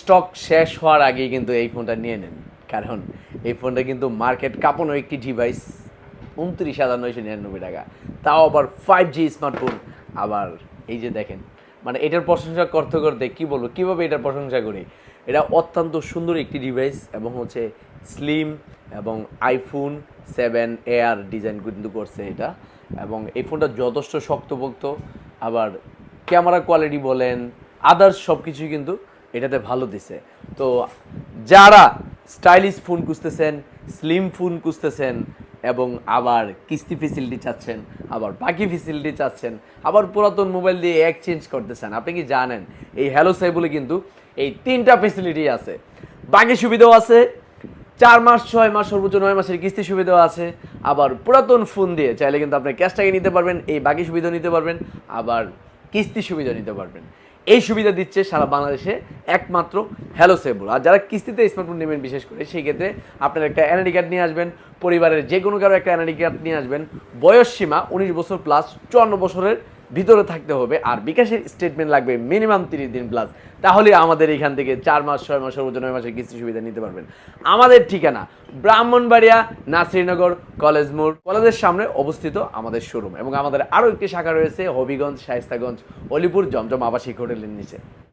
Stock শেষ হওয়ার আগেই কিন্তু এই ফোনটা নিয়ে নেন। কারণ এই ফোনটা কিন্তু মার্কেট কাঁপানো একটি ডিভাইস উনত্রিশ হাজার নয়শো নিরানব্বই টাকা। তাও আবার ফাইভ জি স্মার্টফোন আবার এই যে দেখেন মানে এটার প্রশংসা করতে করতে কী বলব, কীভাবে এটার প্রশংসা করি? এটা অত্যন্ত সুন্দর একটি ডিভাইস এবং হচ্ছে স্লিম এবং আইফোন সেভেন এয়ার ডিজাইন কিন্তু করছে এটা। এবং এই ফোনটা যথেষ্ট শক্তপোক্ত। আবার ক্যামেরা কোয়ালিটি বলেন আদার্স সব কিছুই কিন্তু এটাতে ভালো দিছে। তো যারা স্টাইলিশ ফোন খুঁজতেছেন, স্লিম ফোন খুঁজতেছেন এবং আবার কিস্তি ফেসিলিটি চাচ্ছেন, আবার বাকি ফেসিলিটি চাচ্ছেন, আবার পুরাতন মোবাইল দিয়ে এক্সচেঞ্জ করতেছেন, আপনি কি জানেন? এই হ্যালো সাইবলে কিন্তু এই তিনটা ফেসিলিটি আছে। বাকি সুবিধাও আছে, চার মাস, ছয় মাস, সর্বোচ্চ নয় মাসের কিস্তি সুবিধাও আছে, আবার পুরাতন ফোন দিয়ে চাইলে কিন্তু আপনি ক্যাশ টাকা নিতে পারবেন, এই বাকি সুবিধা নিতে পারবেন, আবার কিস্তি সুবিধা নিতে পারবেন। এই সুবিধা দিচ্ছে সারা বাংলাদেশে একমাত্র হ্যালো সেবুল আর যারা কিস্তিতে স্মার্টফোন নেবেন বিশেষ করে, সেই ক্ষেত্রে আপনার একটা এনআইডি কার্ড নিয়ে আসবেন, পরিবারের যে কোনো কারও একটা এনআইডি কার্ড নিয়ে আসবেন। বয়স সীমা উনিশ বছর প্লাস চুয়ান্ন বছরের ভিতরে থাকতে হবে আর বিকাশের স্টেটমেন্ট লাগবে মিনিমাম তিরিশ দিন প্লাস তাহলে আমাদের এখান থেকে চার মাস, ছয় মাস, সর্বোচ্চ নয় মাসের কিস্তি সুবিধা নিতে পারবেন। আমাদের ঠিকানা, ব্রাহ্মণবাড়িয়া, নাসিরনগর, কলেজ মোড়, কলেজের সামনে অবস্থিত আমাদের শোরুম এবং আমাদের আরও একটি শাখা রয়েছে হবিগঞ্জ, শায়স্তাগঞ্জ, অলিপুর, জমজম আবাসিক হোটেলের নিচে।